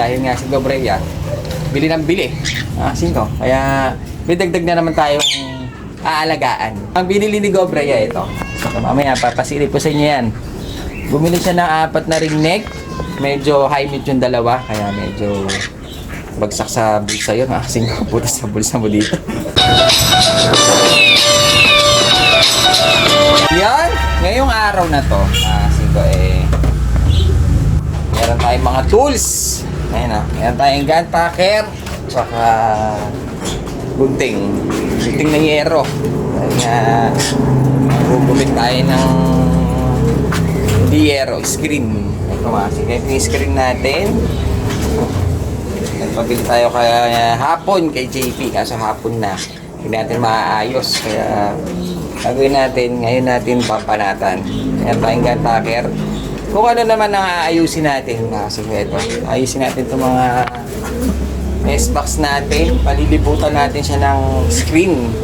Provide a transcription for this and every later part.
Dahil nga si Gobreya, bili ng bili. Ah, sino? Kaya may dagdag na naman tayong aalagaan. Ang binili ni Gobreya ito. So, mamaya papasilip ko sa inyo yan. Bumili siya ng apat na ring neck. Medyo high mid yung dalawa. Kaya medyo bagsak sa bulsa yun. Ah, kasi putas sa bulsa mo dito. Yan! Ngayong araw na to, ah, singko eh, meron tayong mga tools. Ayan ah, meron tayong gun packer, tsaka gunting. Gunting ng yero. Dahil nga, gugumit tayo ng hindi yero, screen. Ito sige, ito yung screen natin. Nagpabili tayo kaya hapon kay JP, kaso hapon na. Hindi natin maaayos, kaya gagawin natin, ngayon natin papanatan. Kaya tayong gun packer. Kung ano naman ang aayusin natin, kasi ito, ayusin natin itong mga S-box natin, palilibutan natin siya ng screen.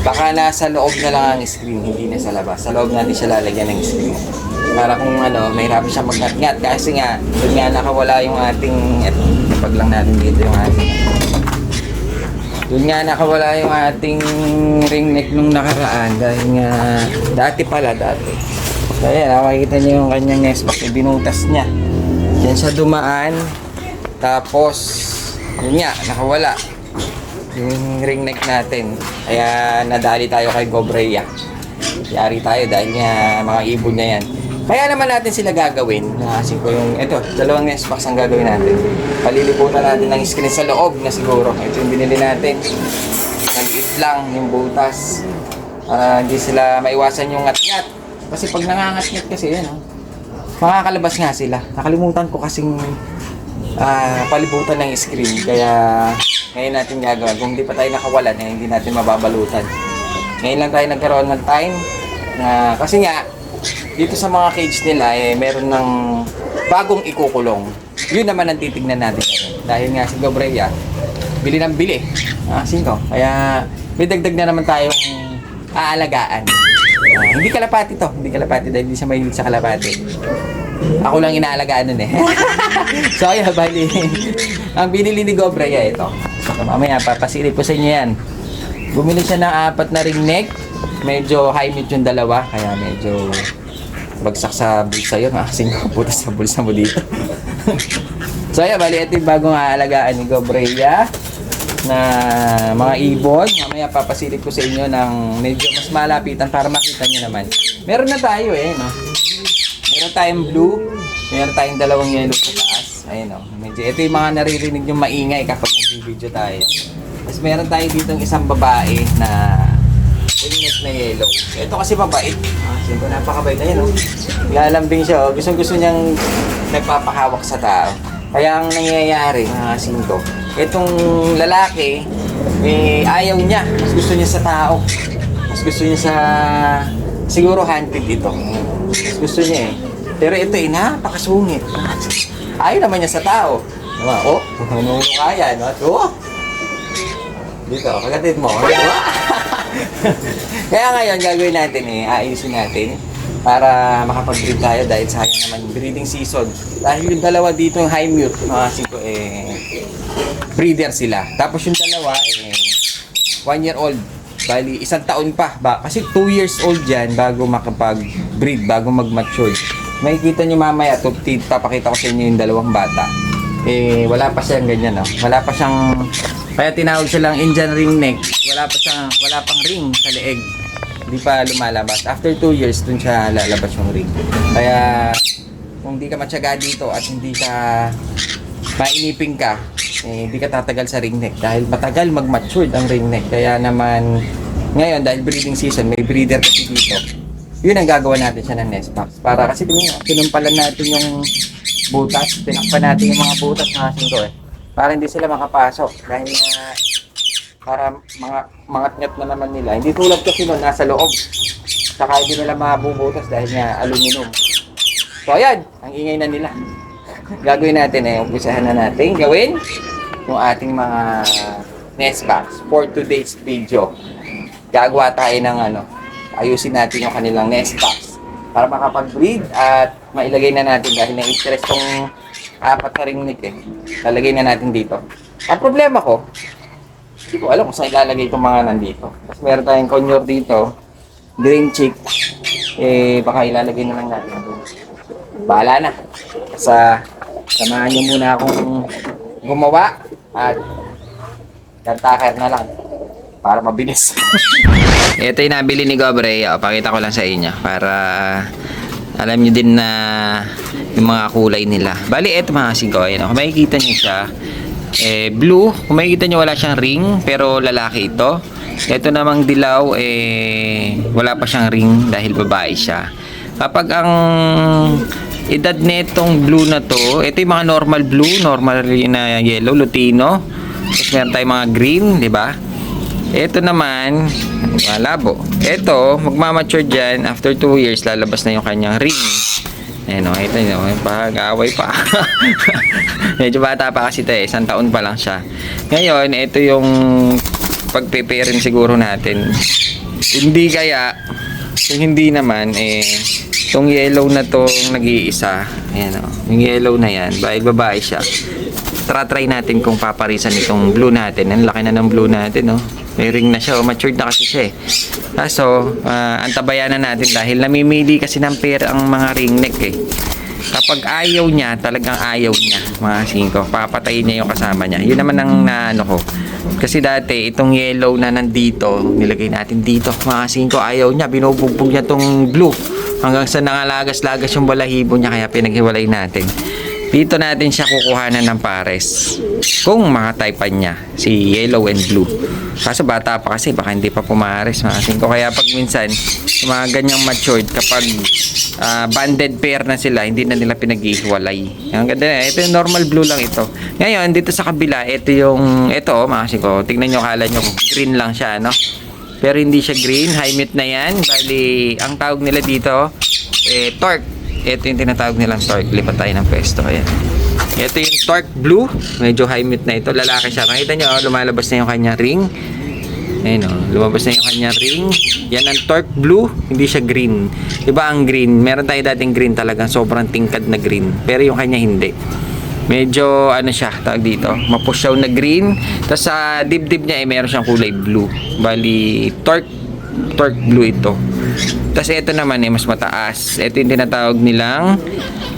Baka nasa loob na lang ang screen, hindi na sa labas. Sa loob natin siya lalagyan ng screen. Para kung ano, mahirapan siya magngat-ngat. Kasi nga, doon nga nakawala yung ating, eto, kapag lang natin dito yung ating, doon nga nakawala yung ating ring neck nung nakaraan. Dahil nga, dati pala, dati. So, ayan, makikita niyo yung kanyang yung binutas niya. Yan siya dumaan. Tapos, yun nga, nakawala. Yung ring neck natin. Kaya nadali tayo kay Gobreya. Yari tayo dahil nga mga ibon niya yan. Kaya naman natin sila gagawin. Kasi ko yung, ito, dalawang nest box ang gagawin natin. Paliliputan natin ng screen sa loob na siguro. Ito yung binili natin. Maliit lang yung butas. Para hindi sila maiwasan yung ngat-ngat. Kasi pag nangangat-ngat kasi yan, oh, makakalabas nga sila. Nakalimutan ko kasing ah, palibutan ng screen. Kaya ngayon natin gagawin. Kung hindi pa tayo nakawalan, eh, hindi natin mababalutan. Ngayon lang tayo nagkaroon ng time na kasi nga dito sa mga cage nila eh meron ng bagong ikukulong. Yun naman ang titignan natin ngayon. Dahil nga si Gobreya, bili ng bili. Ah, sino? Kaya may dagdag na naman tayong aalagaan. Ah, hindi kalapati to. Hindi kalapati dahil hindi siya mahilig sa kalapati. Ako lang inaalagaan nun eh. so ayun, bali. ang binili ni Gobreya ito. So, mamaya papasilip ko sa inyo yan. Bumili siya ng apat na ring neck. Medyo high mid yung dalawa. Kaya medyo bagsak sa bulsa yun. Ah, kasi putas sa bulsa mo dito. so ayun, bali ito yung bagong aalagaan ni Gobreya na mga ibon. Mamaya papasilip ko sa inyo ng medyo mas malapitan para makita nyo naman. Meron na tayo eh, no? Meron tayong blue, meron tayong dalawang yellow sa taas. Ayun o. Medyo, ito yung mga naririnig yung maingay kapag nag-video tayo. Tapos meron tayo dito isang babae na winglet na yellow. Ito kasi mabait. Ah, siyempre napakabait. Ayun o. Lalambing siya o. Gusto gusto niyang nagpapahawak sa tao. Kaya ang nangyayari, mga singko, itong lalaki, eh, ayaw niya. Mas gusto niya sa tao. Mas gusto niya sa... Siguro hunted ito. Mas gusto niya eh. Pero ito eh, napakasungit. Ayaw naman niya sa tao. Diba? Oh, ano kaya, no? Oh! Dito, kagatid mo. Diba? Kaya ngayon, gagawin natin eh, ayusin natin para makapag-breed tayo dahil sayang naman breeding season. Dahil yung dalawa dito yung high mute, mga siko eh, breeder sila. Tapos yung dalawa eh, one year old. Bali, isang taon pa. Ba? Kasi two years old yan bago makapag-breed, bago mag-mature. Makikita nyo mamaya, to, papakita ko sa inyo yung dalawang bata. Eh, wala pa siyang ganyan, no? Wala pa siyang, kaya tinawag silang Indian ring neck. Wala pa siyang, wala pang ring sa leeg. Hindi pa lumalabas. After two years, dun siya lalabas yung ring. Kaya, kung di ka matyaga dito at hindi ka mainiping ka, eh, hindi ka tatagal sa ring neck dahil matagal mag-matured ang ring neck. Kaya naman, ngayon, dahil breeding season, may breeder kasi dito. Yun ang gagawa natin siya ng nest box. Para kasi tingnan, kinumpalan natin yung butas, tinakpan natin yung mga butas ng asin ko eh. Para hindi sila makapasok. Dahil nga, para mga mangatngat na naman nila. Hindi tulad kasi nun, nasa loob. Saka hindi nila mabubutas dahil nga aluminum. So ayan, ang ingay na nila. Gagawin natin eh, umpisahan na natin gawin yung ating mga nest box for today's video. Gagawa tayo ng ano, ayusin natin yung kanilang nest box para makapag-breed at mailagay na natin dahil na-interest tong apat na ring neck eh. Lalagay na natin dito. Ang problema ko, hindi ko alam kung saan ilalagay itong mga nandito. Tapos meron tayong conure dito, green chick, eh baka ilalagay na lang natin doon. Bahala na. Sa samahan niyo muna akong gumawa at kantaker na lang para mabilis. Ito yung nabili ni Gobre. O, pakita ko lang sa inyo para alam niyo din na yung mga kulay nila. Bali, ito mga singko. Ayan, makikita niyo siya, eh, blue. Kung makikita niyo wala siyang ring, pero lalaki ito. Ito namang dilaw, eh, wala pa siyang ring dahil babae siya. Kapag ang edad nitong blue na to, ito yung mga normal blue, normal na yellow, lutino. Tapos meron tayong mga green, di ba? Ito naman, malabo. Ito, magmamature dyan. After 2 years, lalabas na yung kanyang ring. Ayan o, ito nyo, pag-away pa. Medyo bata pa kasi ito eh, isang taon pa lang siya. Ngayon, ito yung pagpe-pairing siguro natin. Hindi kaya, kung hindi naman, eh, itong yellow na tong nag-iisa, ayan o, yung yellow na yan, dahil babae siya, try natin kung paparisan itong blue natin. Ang laki na ng blue natin, no? May ring na siya, oh. matured na kasi siya eh. Kaso, ah, antabayan na natin dahil namimili kasi ng pair ang mga ring neck eh. Kapag ayaw niya, talagang ayaw niya, mga singko, papatayin niya yung kasama niya. Yun naman ang naano ko. Kasi dati, itong yellow na nandito, nilagay natin dito, mga singko, ayaw niya, binubugbog niya tong blue. Hanggang sa nangalagas-lagas yung balahibo niya, kaya pinaghiwalay natin. Dito natin siya kukuhanan ng pares. Kung makataypan niya, si yellow and blue. Kaso bata pa kasi, baka hindi pa pumares. Maasin ko. Kaya pag minsan, mga ganyang matured, kapag ah, banded pair na sila, hindi na nila pinag-ihiwalay. Ang ganda na. Ito yung normal blue lang ito. Ngayon, dito sa kabila, ito yung, ito, maasin ko. Tingnan nyo, kala nyo, green lang siya, no? Pero hindi siya green, high mid na yan. Bali, ang tawag nila dito, eh, torque. Ito yung tinatawag nilang torque. Lipat tayo ng pwesto. Ayan. Ito yung torque blue. Medyo high mid na ito. Lalaki siya. Nakita nyo, oh, lumalabas na yung kanya ring. Ayun oh, lumabas na yung kanya ring. Yan ang torque blue, hindi siya green. Diba ang green? Meron tayo dating green talagang sobrang tingkad na green. Pero yung kanya hindi. Medyo ano siya, tawag dito, mapusyaw na green. Tapos sa dibdib niya eh, meron siyang kulay blue. Bali, torque, torque blue ito. Tapos ito naman eh, mas mataas. Ito yung tinatawag nilang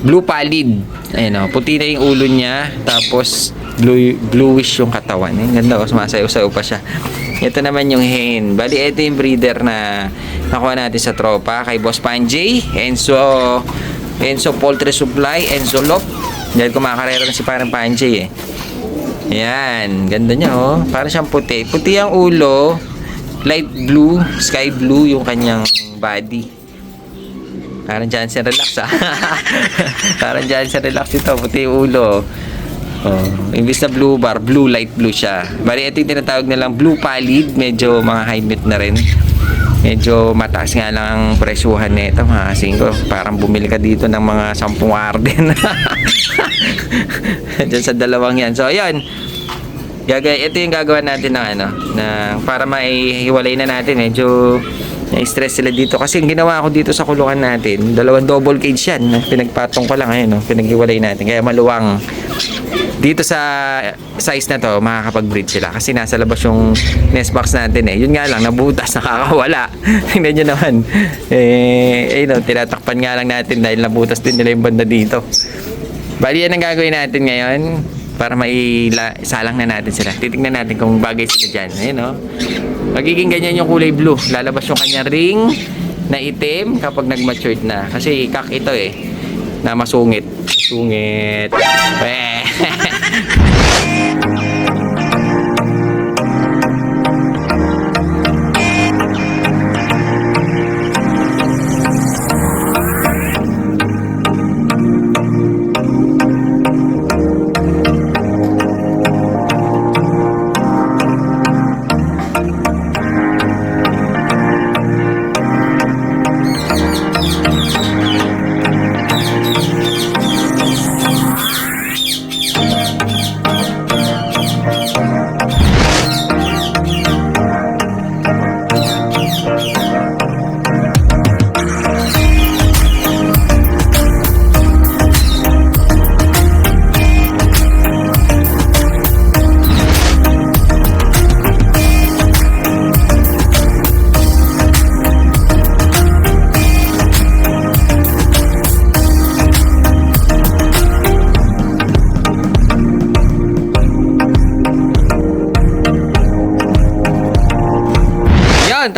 blue pallid. Ayun o, puti na yung ulo niya. Tapos blue, bluish yung katawan. Eh, ganda o, sumasayaw-sayaw pa siya. Ito naman yung hen. Bali, ito yung breeder na nakuha natin sa tropa kay Boss Panjay, Enzo, Enzo Poultry Supply, Enzo Lop. Dahil kumakarera na si parang Panjay eh. Yan, ganda niya oh. Parang siyang puti. Puti ang ulo, light blue, sky blue yung kanyang body. Parang Johnson Relax ah. Parang Johnson Relax ito, puti yung ulo. Oh, imbis na blue bar, blue light blue siya. Bali, ito yung tinatawag nilang blue pallid. Medyo mga high mid na rin. Medyo mataas nga lang ang presyuhan nito mga singko. Parang bumili ka dito ng mga 10 arden. Diyan sa dalawang yan. So, ayan. Gagay, ito yung gagawa natin ng ano, na para maihiwalay na natin. Medyo na-stress sila dito. Kasi ang ginawa ko dito sa kulungan natin, dalawang double cage yan. Pinagpatong ko lang ayun, no? pinaghiwalay natin. Kaya maluwang dito sa size na to, makakapag-breed sila. Kasi nasa labas yung nest box natin eh. Yun nga lang, nabutas, nakakawala. Tingnan nyo naman. Eh, eh no, tinatakpan nga lang natin dahil nabutas din nila yung banda dito. Bali yan ang gagawin natin ngayon para maisalang na natin sila. Titignan natin kung bagay sila dyan. Ayun no. Magiging ganyan yung kulay blue. Lalabas yung kanyang ring na itim kapag nag-matured na. Kasi kak ito eh na masungit. Masungit. Weh.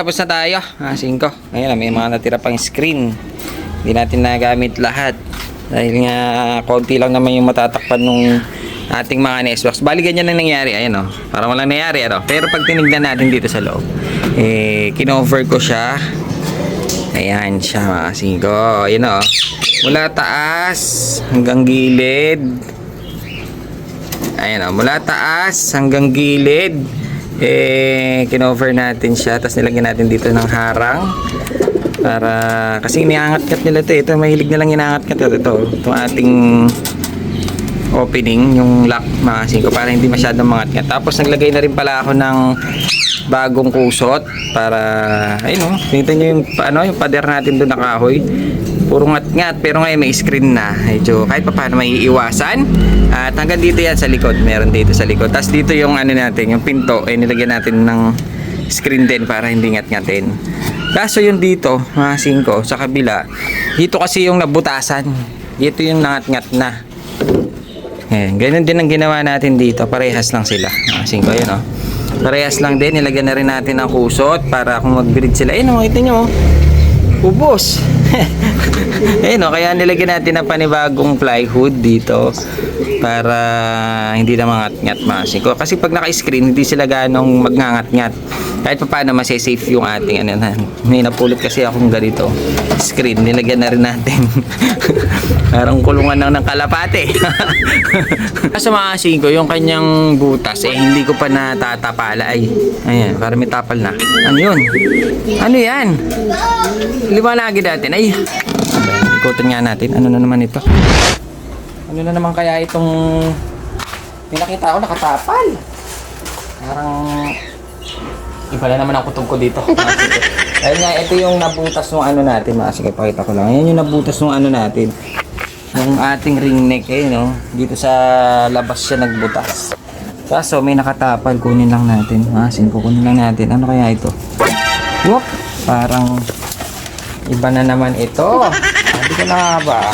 tapos na tayo. Ah, 5. Ngayon, may mga natira pang screen. Hindi natin nagamit lahat. Dahil nga, konti lang naman yung matatakpan nung ating mga Nesbox. Bali, ganyan ang nangyari. Ayan o. Parang walang nangyari. Ano? Pero pag tinignan natin dito sa loob, eh, kinover ko siya. Ayan siya mga singko. Ayan o. Mula taas hanggang gilid. Ayan o. Mula taas hanggang gilid. Eh, kinover natin siya. Tapos nilagyan natin dito ng harang. Para, kasi iniangat-kat nila ito. Ito, mahilig nilang inaangat-kat ito. Ito, itong ating opening, yung lock mga singko para hindi masyadong mangat Tapos naglagay na rin pala ako ng bagong kusot para ayun oh, tingnan yung ano, yung pader natin doon na kahoy. Puro ngat-ngat pero ngayon may screen na. Medyo kahit pa paano may iiwasan. At hanggang dito yan sa likod, meron dito sa likod. Tapos dito yung ano natin, yung pinto, ay nilagyan natin ng screen din para hindi ngat-ngatin. Kaso yung dito, mga singko, sa kabila, dito kasi yung nabutasan. Dito yung nangat-ngat na. Ayan, ganun din ang ginawa natin dito. Parehas lang sila. Ah, singko, yun oh. Parehas lang din. Nilagyan na rin natin ng kusot para kung mag-breed sila. Ayun oh, ito nyo. oh. Ubos. Ayun oh, kaya nilagyan natin ng panibagong plywood dito para hindi na mangat-ngat mga singko. Kasi pag naka-screen, hindi sila ganong magngangat-ngat. Kahit pa paano masasafe yung ating ano na. May napulot kasi akong ganito. Screen, nilagyan na rin natin. Parang kulungan lang ng kalapate. Kaso mga singko, yung kanyang butas eh hindi ko pa natatapala ay. Ayan, para may tapal na. Ano yun? Ano yan? Liwanagin natin. Ay, Ayan, ikutin nga natin. Ano na naman ito? Ano na naman kaya itong may nakita ko nakatapal. Parang iba na naman ang kutob ko dito. Ayun nga, ito yung nabutas ng ano natin. Mga sige, pakita ko lang. Yan yung nabutas ng ano natin. Yung ating ring neck eh, no? Dito sa labas siya nagbutas. Kaso may nakatapal, kunin lang natin. Ah, singko, kunin lang natin. Ano kaya ito? Whoop! Parang iba na naman ito. Sabi ko na ba?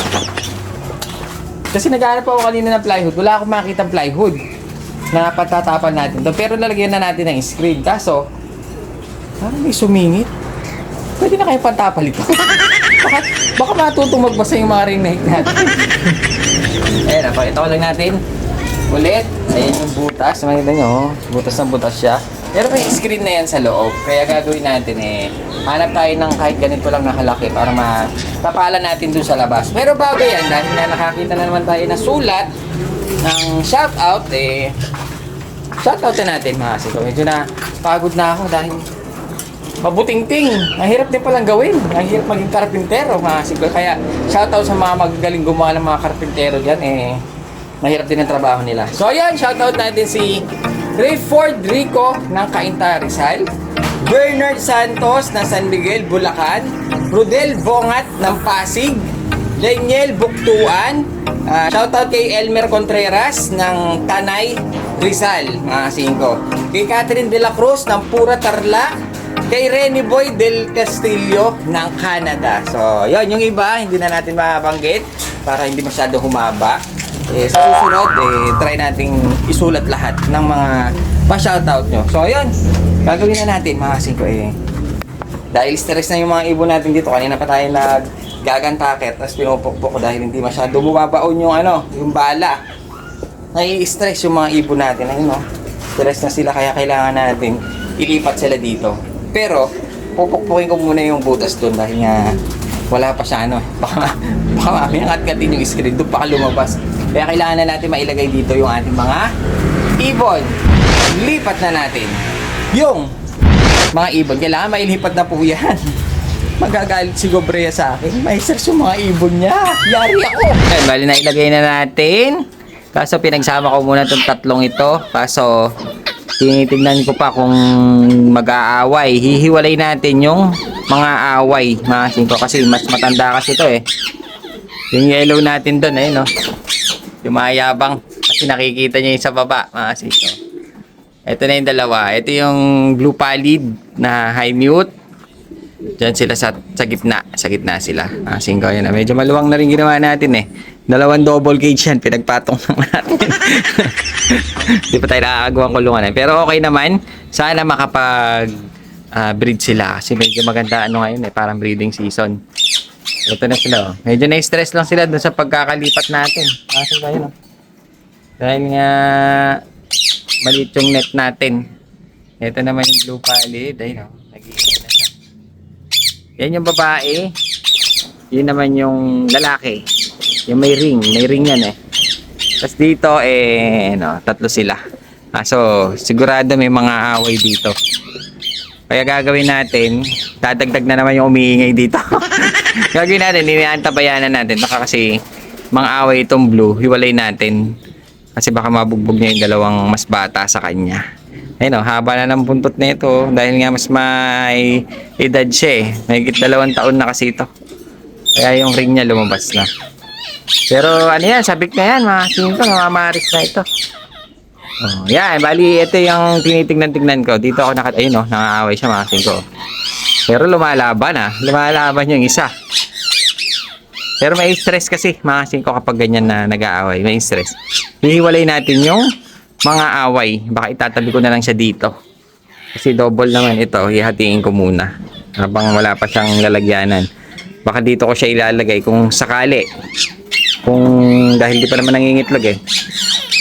Kasi naghahanap ako kanina ng plywood. Wala akong makita plywood na patatapan natin. to. Pero nalagyan na natin ng screen. Kaso, parang may sumingit. Pwede na kayo pantapal ito. baka, baka matutong magbasa yung mga ring neck natin. Ayan, napakita ko lang natin. Ulit, ayan yung butas. Makita nyo, oh. butas na butas siya. Pero may screen na yan sa loob. Kaya gagawin natin eh, hanap tayo ng kahit ganito lang nakalaki para matapalan natin dun sa labas. Pero bago yan, dahil na nakakita na naman tayo na sulat ng shoutout, eh, shoutout na natin mga siko. Medyo na pagod na ako dahil mabuting-ting. Mahirap din palang gawin. Mahirap maging karpintero, mga siko. Kaya, shoutout sa mga magagaling gumawa ng mga karpintero dyan, eh, mahirap din ang trabaho nila. So, ayan, shoutout natin si Rayford Rico ng Cainta Rizal, Bernard Santos ng San Miguel, Bulacan, Rudel Bongat ng Pasig, Daniel Buktuan, ah, shoutout kay Elmer Contreras ng Tanay, Rizal, mga singko. Kay Catherine De La Cruz ng Pura Tarlac, kay Renny Boy Del Castillo ng Canada. So, yon yung iba, hindi na natin mabanggit para hindi masyado humaba. Eh, sa susunod, eh, try nating isulat lahat ng mga pa-shoutout nyo. So, ayun. Gagawin na natin, mga singko eh. Dahil stress na yung mga ibon natin dito. Kanina pa tayo nag gagantakit tapos pinupukpok dahil hindi masyado bumabaon yung ano, yung bala. Nai-stress yung mga ibon natin. Ayun no. Stress na sila kaya kailangan natin ilipat sila dito. Pero, pupukpukin ko muna yung butas doon dahil nga wala pa siya ano. Baka, baka mamaya ngat-ngatin yung screen doon baka lumabas. Kaya kailangan na natin mailagay dito yung ating mga ibon. Lipat na natin yung mga ibon. Kailangan mailipat na po yan. Magagalit si Gobrea sa akin. May stress yung mga ibon niya. Yari ako. Ayan, bali na ilagay na natin. Kaso pinagsama ko muna itong tatlong ito. Kaso tinitignan ko pa kung mag-aaway. Hihiwalay natin yung mga away, mga singko. Kasi mas matanda kasi ito eh. Yung yellow natin doon, eh, no? Yung mayabang. Kasi nakikita niya yung sa baba, mga singko. Ito na yung dalawa. Ito yung blue pallid na high mute. Diyan sila sa, sa gitna. Sa gitna sila. Ah, singko yan. Medyo maluwang na rin ginawa natin eh. Dalawang double cage yan. Pinagpatong naman natin. Hindi pa tayo nakakagawang kulungan. Pero okay naman. Sana makapag ah, breed sila kasi medyo maganda ano ngayon eh, parang breeding season. Ito na sila oh. Medyo na-stress lang sila dun sa pagkakalipat natin. Kasi kayo no. Dahil nga maliit yung net natin. Ito naman yung blue pallid. Ayun oh. Nag-iingay na siya. Yan yung babae. Yun naman yung lalaki. Yung may ring. May ring yan eh. Tapos dito eh, no, tatlo sila. Ah, so, sigurado may mga away dito. Kaya gagawin natin, dadagdag na naman yung umiingay dito. gagawin natin, iniantabayanan natin. Baka kasi mga away itong blue, hiwalay natin. Kasi baka mabugbog niya yung dalawang mas bata sa kanya. Ayun o, haba na ng buntot na ito. Dahil nga mas may edad siya eh. May dalawang taon na kasi ito. Kaya yung ring niya lumabas na. Pero ano yan, sabik na yan, mga sinto, mamamaris na ito. Oh, yan, bali ito yung tinitingnan-tingnan ko. Dito ako nakat ayun oh, nangaaway siya mga singko. Pero lumalaban ah, lumalaban yung isa. Pero may stress kasi mga singko kapag ganyan na nag-aaway, may stress. Hihiwalay natin yung mga away. Baka itatabi ko na lang siya dito. Kasi double naman ito, hihatiin ko muna. Habang wala pa siyang lalagyanan. Baka dito ko siya ilalagay kung sakali. Kung dahil di pa naman nangingitlog eh.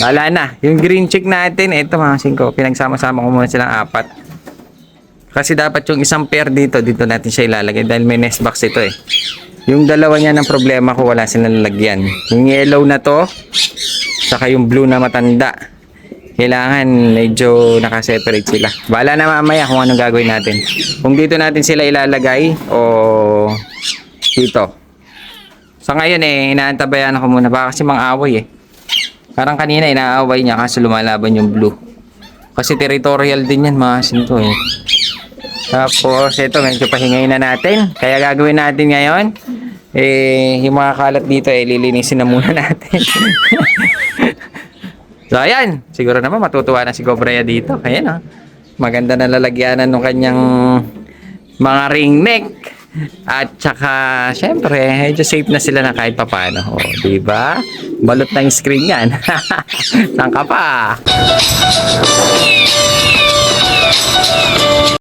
Wala na. Yung green chick natin, ito mga singko, pinagsama-sama ko muna silang apat. Kasi dapat yung isang pair dito, dito natin siya ilalagay dahil may nest box ito eh. Yung dalawa niya ng problema ko, wala silang lalagyan. Yung yellow na to, saka yung blue na matanda. Kailangan medyo nakaseparate sila. Bala na mamaya kung anong gagawin natin. Kung dito natin sila ilalagay o dito. Sa ngayon eh, inaantabayan ako muna. Baka kasi mga away eh. Parang kanina inaaway niya kasi lumalaban yung blue. Kasi territorial din yan mga sinto eh. Tapos ito medyo pahingay na natin. Kaya gagawin natin ngayon, eh, yung mga kalat dito eh, lilinisin na muna natin. so ayan, siguro naman matutuwa na si Gobraya dito. Ayan oh. Maganda na lalagyanan ng kanyang mga ring neck. At saka, syempre, medyo safe na sila na kahit papano. O, di ba? Balot na yung screen yan. Saan ka pa?